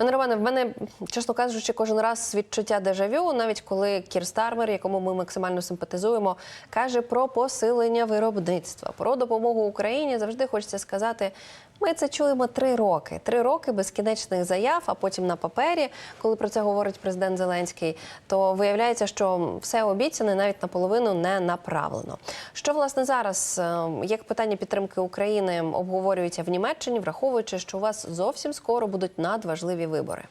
Пане Романе, в мене, чесно кажучи, кожен раз відчуття дежавю, навіть коли Кір Стармер, якому ми максимально симпатизуємо, каже про посилення виробництва, про допомогу Україні. Завжди хочеться сказати. Ми це чуємо три роки. Три роки безкінечних заяв, а потім на папері, коли про це говорить президент Зеленський, то виявляється, що все обіцяне навіть наполовину не направлено. Що власне зараз е, як питання підтримки України обговорюється в Німеччині, враховуючи, що у вас зовсім скоро будуть надважливі вибори.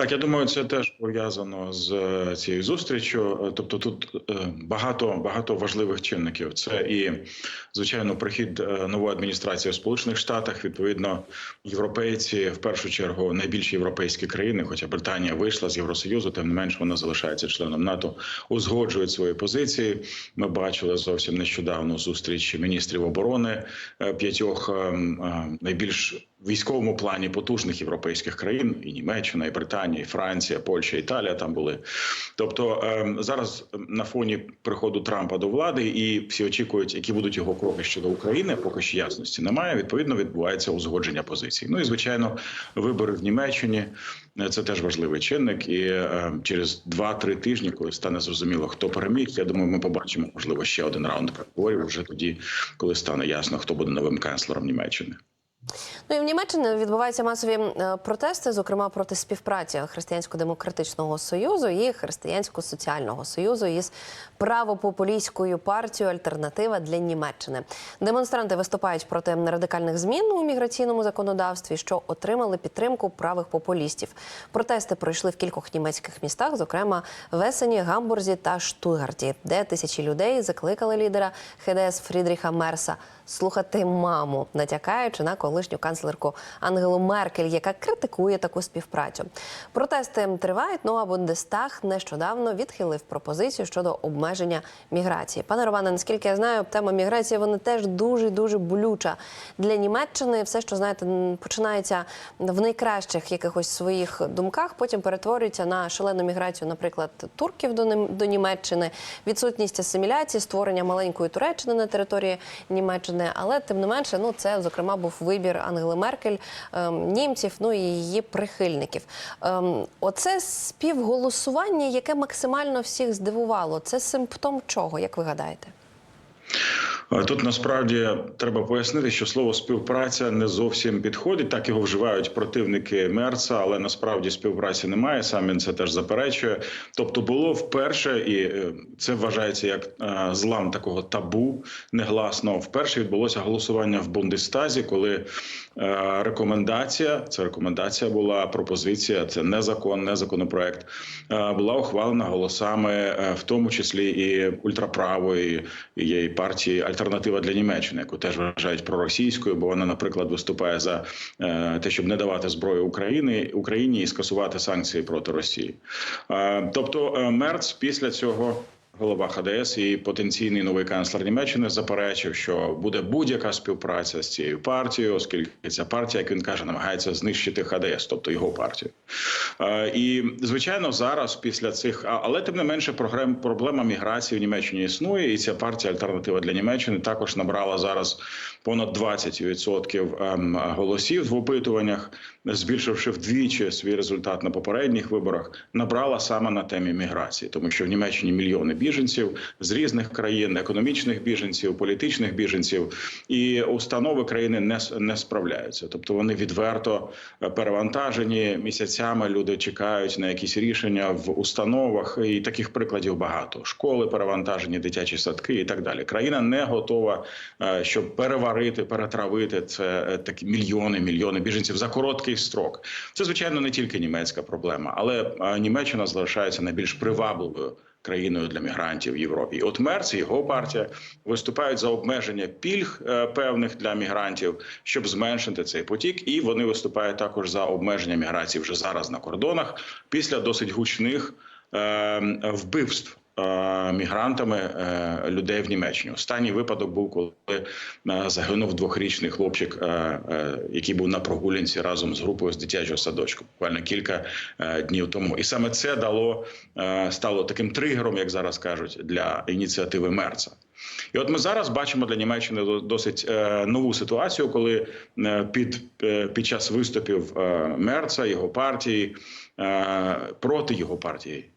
Так, я думаю, це теж пов'язано з е, цією зустрічю. Е, Тобто, тут е, багато багато важливих чинників. Це і звичайно прихід нової адміністрації в Сполучених Штатах. Відповідно, європейці в першу чергу найбільші європейські країни, хоча Британія вийшла з Євросоюзу, тим не менш вона залишається членом НАТО, узгоджують свої позиції. Ми бачили зовсім нещодавно зустріч міністрів оборони п'ятьох е, е, найбільш військовому плані потужних європейських країн, і Німеччина, і Британія, і Франція, Польща, Італія там були. Тобто е, зараз на фоні приходу Трампа до влади, і всі очікують, які будуть його кроки щодо України. Поки що ясності немає. Відповідно, відбувається узгодження позицій. Ну і звичайно, вибори в Німеччині е, це теж важливий чинник. І е, через 2-3 тижні, коли стане зрозуміло, хто переміг, я думаю, ми побачимо можливо ще один раунд переговорів вже тоді, коли стане ясно, хто буде новим канцлером Німеччини. Ну і в Німеччині відбуваються масові е, протести, зокрема проти співпраці Християнсько-демократичного союзу і Християнсько-соціального союзу із правопопулістською партією Альтернатива для Німеччини. Демонстранти виступають проти радикальних змін у міграційному законодавстві, що отримали підтримку правих популістів. Протести пройшли в кількох німецьких містах, зокрема в Есені, Гамбурзі та Штутгарті, де тисячі людей закликали лідера ХДС Фрідріха Мерса слухати маму, натякаючи на колишню канцлерку Ангелу Меркель, яка критикує таку співпрацю. Протести тривають. Ну а Бундестаг нещодавно відхилив пропозицію щодо обмеження міграції. Пане Романе, наскільки я знаю, тема міграції вона теж дуже дуже болюча для Німеччини. Все, що знаєте, починається в найкращих якихось своїх думках, потім перетворюється на шалену міграцію, наприклад, турків до до Німеччини, відсутність асиміляції, створення маленької Туреччини на території Німеччини. Але тим не менше, ну це зокрема був вибір Ангели Меркель, ем, німців, ну і її прихильників. Ем, оце співголосування, яке максимально всіх здивувало. Це симптом чого, як ви гадаєте? Тут насправді треба пояснити, що слово співпраця не зовсім підходить. Так його вживають противники Мерца, але насправді співпраці немає. Сам він це теж заперечує. Тобто, було вперше, і е, це вважається як е, злам такого табу негласного. Вперше відбулося голосування в Бундестазі, коли е, рекомендація, це рекомендація була пропозиція, це не закон, не законопроект, була ухвалена голосами, в тому числі і ультраправої і партії Альтернатива для Німеччини, яку теж вважають проросійською, бо вона, наприклад, виступає за е, те, щоб не давати зброю Україні Україні і скасувати санкції проти Росії. Е, тобто, е, Мерц після цього. Голова ХДС і потенційний новий канцлер Німеччини заперечив, що буде будь-яка співпраця з цією партією, оскільки ця партія, як він каже, намагається знищити ХДС, тобто його партію. Е, І звичайно, зараз після цих, але тим не менше, проблема міграції в Німеччині існує, і ця партія Альтернатива для Німеччини також набрала зараз понад 20% ем, голосів в опитуваннях, збільшивши вдвічі свій результат на попередніх виборах, набрала саме на темі міграції, тому що в Німеччині мільйони біженців з різних країн, економічних біженців, політичних біженців, і установи країни не, не справляються. Тобто вони відверто е, перевантажені місяцями. Люди чекають на якісь рішення в установах, і таких прикладів багато. Школи перевантажені, дитячі садки і так далі. Країна не готова, е, щоб переварити, перетравити це е, такі мільйони, мільйони біженців за короткий строк. Це звичайно не тільки німецька проблема, але Німеччина залишається найбільш привабливою. Країною для мігрантів в Європі, і от Мерц і його партія виступають за обмеження пільг е, певних для мігрантів, щоб зменшити цей потік. І вони виступають також за обмеження міграції вже зараз на кордонах після досить гучних е, вбивств мігрантами е, людей в Німеччині. Останній випадок був, коли е, загинув двохрічний хлопчик, е, е, який був на прогулянці разом з групою з дитячого садочку, буквально кілька е, днів тому. І саме це дало е, стало таким тригером, як зараз кажуть, для ініціативи Мерца. І от ми зараз бачимо для Німеччини до- досить е, нову ситуацію, коли е, під, е, під час виступів е, Мерца, його партії, е, проти його партії е,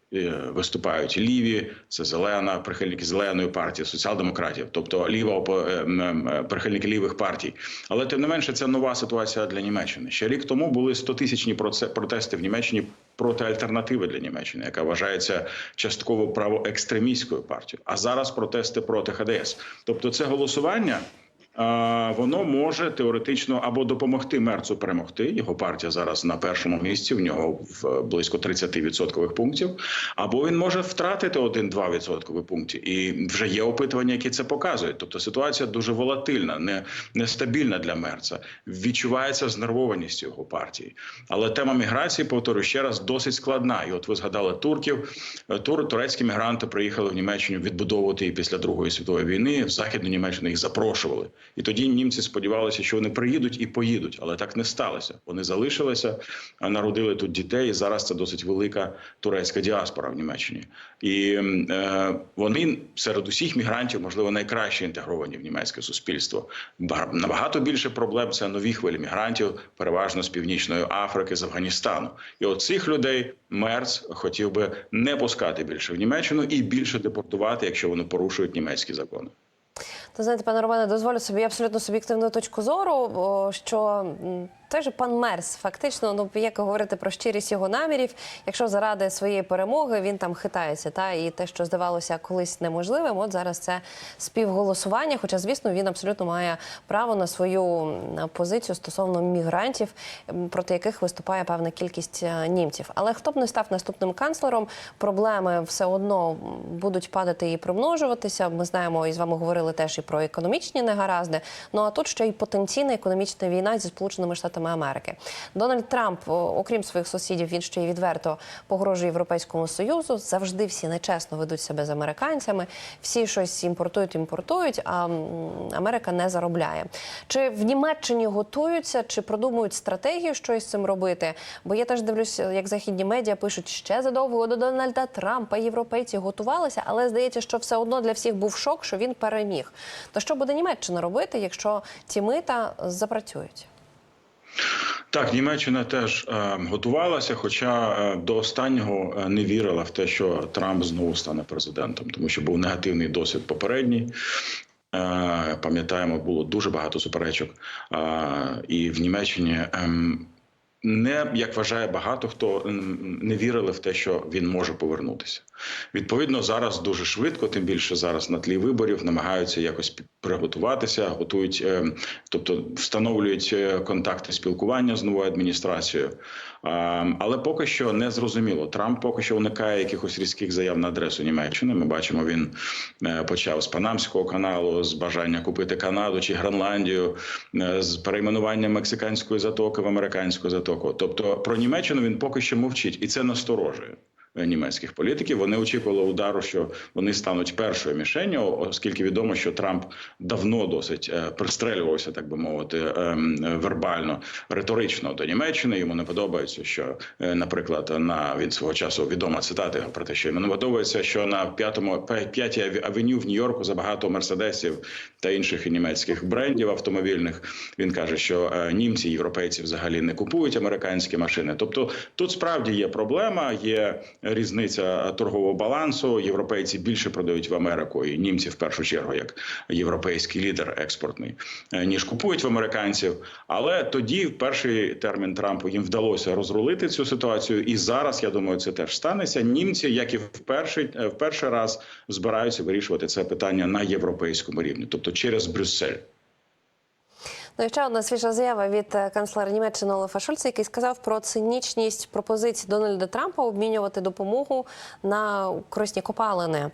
виступають ліві, це зелена, прихильники зеленої партії, соціал-демократів, тобто ліва е, м, прихильники лівих партій. Але тим не менше, це нова ситуація для Німеччини. Ще рік тому були 100-тисячні протести в Німеччині проти альтернативи для Німеччини, яка вважається частково правоекстремістською партією. А зараз протести проти ХДС. Тобто, це голосування. Воно може теоретично або допомогти Мерцу перемогти. Його партія зараз на першому місці. В нього в близько 30% пунктів. Або він може втратити 1-2 відсоткові пункти. І вже є опитування, які це показують. Тобто ситуація дуже волатильна, не нестабільна для Мерца. Відчувається знервованість його партії. Але тема міграції, повторюю ще раз, досить складна. І от ви згадали турків. Е, Тур турецькі мігранти приїхали в Німеччину відбудовувати її після Другої світової війни. В західну Німеччину їх запрошували. І тоді німці сподівалися, що вони приїдуть і поїдуть, але так не сталося. Вони залишилися, народили тут дітей. І зараз це досить велика турецька діаспора в Німеччині. І е, вони серед усіх мігрантів, можливо, найкраще інтегровані в німецьке суспільство. Ба- Набагато більше проблем це нові хвилі мігрантів, переважно з північної Африки, з Афганістану. І от цих людей Мерц хотів би не пускати більше в Німеччину і більше депортувати, якщо вони порушують німецькі закони. То знаєте, пане Романе, дозволю собі абсолютно суб'єктивну точку зору, що той же пан Мерс, фактично, ну як говорити про щирість його намірів, якщо заради своєї перемоги він там хитається, та і те, що здавалося колись неможливим, от зараз це співголосування. Хоча, звісно, він абсолютно має право на свою позицію стосовно мігрантів, проти яких виступає певна кількість е, німців. Але хто б не став наступним канцлером, проблеми все одно будуть падати і примножуватися. Ми знаємо і з вами говорили теж і про економічні негаразди. Ну а тут ще й потенційна економічна війна зі Сполученими Штатами Америки. Дональд Трамп, окрім своїх сусідів, він ще й відверто погрожує Європейському Союзу. Завжди всі нечесно ведуть себе з американцями. Всі щось імпортують, імпортують, а Америка не заробляє. Чи в Німеччині готуються, чи продумують стратегію, що із цим робити? Бо я теж дивлюся, як західні медіа пишуть ще задовго до Дональда Трампа. Європейці готувалися, але здається, що все одно для всіх був шок, що він переміг. То що буде Німеччина робити, якщо ті мита запрацюють? Так, Німеччина теж е, готувалася, хоча е, до останнього е, не вірила в те, що Трамп знову стане президентом, тому що був негативний досвід попередній. Е, пам'ятаємо, було дуже багато суперечок. Е, і в Німеччині ем, не як вважає багато хто не вірили в те, що він може повернутися. Відповідно, зараз дуже швидко, тим більше зараз на тлі виборів намагаються якось приготуватися, готують, е, тобто встановлюють е, контакти спілкування з новою адміністрацією. А, Але поки що не зрозуміло. Трамп поки що уникає якихось різких заяв на адресу Німеччини. Ми бачимо, він е, почав з Панамського каналу, з бажання купити Канаду чи Гренландію, е, з перейменування мексиканської затоки в американську затоку. Тобто про Німеччину він поки що мовчить, і це насторожує. Е, Німецьких політиків вони очікували удару, що вони стануть першою мішенню, оскільки відомо, що Трамп давно досить е, пристрелювався, так би мовити, ем, вербально, риторично до Німеччини. Йому не подобається, що, е, наприклад, на він свого часу відома цитата його про те, що йому не подобається, що на п'ятому п'ятій авеню в Нью-Йорку забагато мерседесів та інших німецьких брендів автомобільних. Він каже, що е, німці, європейці взагалі не купують американські машини. Тобто тут справді є проблема, є різниця торгового балансу. Європейці більше продають в Америку, і німці в першу чергу як європейський лідер експортний, е, ніж купують в американців. Але тоді, в перший термін Трампу, їм вдалося розрулити цю ситуацію. І зараз я думаю, це теж станеться. Німці, як і в перший е, в перший раз, збираються вирішувати це питання на європейському рівні, тобто через Брюссель. Ну і ще одна свіжа заява від е, канцлера Німеччини Олафа Шольца, який сказав про цинічність пропозицій Дональда Трампа обмінювати допомогу на корисні копалини.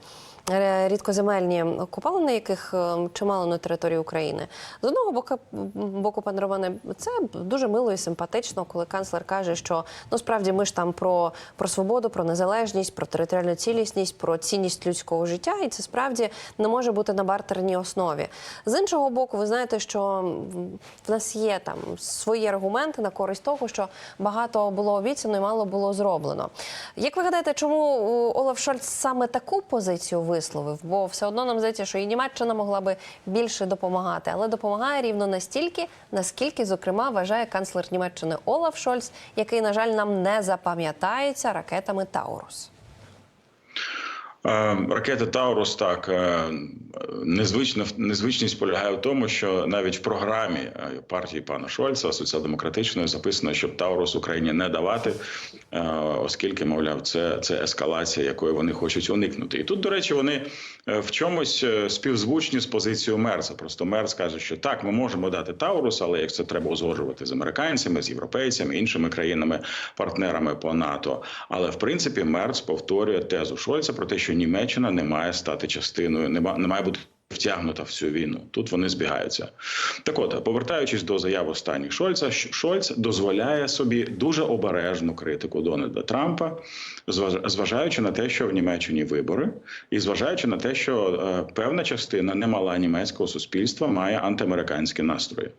рідкоземельні копалини, яких е, чимало на території України. З одного боку, боку, пане Романе, це дуже мило і симпатично, коли канцлер каже, що ну справді ми ж там про, про свободу, про незалежність, про територіальну цілісність, про цінність людського життя, і це справді не може бути на бартерній основі. З іншого боку, ви знаєте, що в нас є там свої аргументи на користь того, що багато було обіцяно і мало було зроблено. Як ви гадаєте, чому Олаф Шольц саме таку позицію висловив? Бо все одно нам здається, що і Німеччина могла би більше допомагати, але допомагає рівно настільки, наскільки, зокрема, вважає канцлер Німеччини Олаф Шольц, який, на жаль, нам не запам'ятається ракетами Таурус. Е, Ракета Таурус так е, незвична незвичність полягає в тому, що навіть в програмі е, партії пана Шольца соціал-демократичної записано, щоб Таурус Україні не давати, оскільки, мовляв, це, це ескалація, якої вони хочуть уникнути. І тут, до речі, вони в чомусь співзвучні з позицією Мерца. Просто Мерц каже, що так, ми можемо дати Таурус, але як це треба узгоджувати з американцями, з європейцями, іншими країнами, партнерами по НАТО. Але в принципі Мерц повторює тезу Шольца про те, що Німеччина не має стати частиною, не має бути. Втягнута в цю війну тут вони збігаються. Так, от повертаючись до заяв останніх Шольца, Шольц дозволяє собі дуже обережну критику Дональда Трампа, зваж- зважаючи на те, що в Німеччині вибори, і зважаючи на те, що е, певна частина немала німецького суспільства має антиамериканські настрої.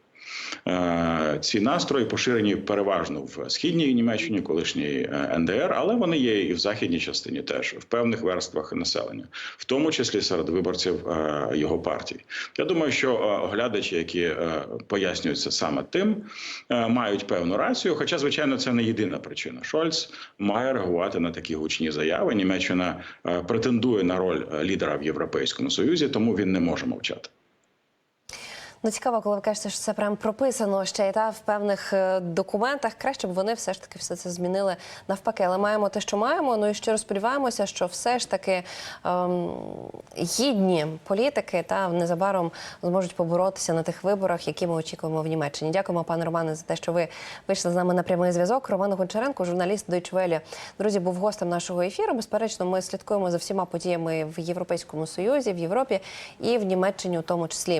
Е, Ці настрої поширені переважно в східній Німеччині, колишній е, НДР, але вони є і в західній частині теж в певних верствах населення, в тому числі серед виборців е, його партії. Я думаю, що оглядачі, які пояснюються саме тим, мають певну рацію. Хоча, звичайно, це не єдина причина. Шольц має реагувати на такі гучні заяви. Німеччина претендує на роль лідера в Європейському Союзі, тому він не може мовчати. Ну, цікаво, коли ви кажете, що це прям прописано ще й та в певних е, документах. Краще б вони все ж таки все це змінили навпаки. Але маємо те, що маємо. Ну і щиро сподіваємося, що все ж таки ем, гідні політики та незабаром зможуть поборотися на тих виборах, які ми очікуємо в Німеччині. Дякуємо, пане Романе, за те, що ви вийшли з нами на прямий зв'язок. Роман Гончаренко, журналіст Deutsche Welle, друзі, був гостем нашого ефіру. Безперечно, ми слідкуємо за всіма подіями в Європейському Союзі, в Європі і в Німеччині, у тому числі.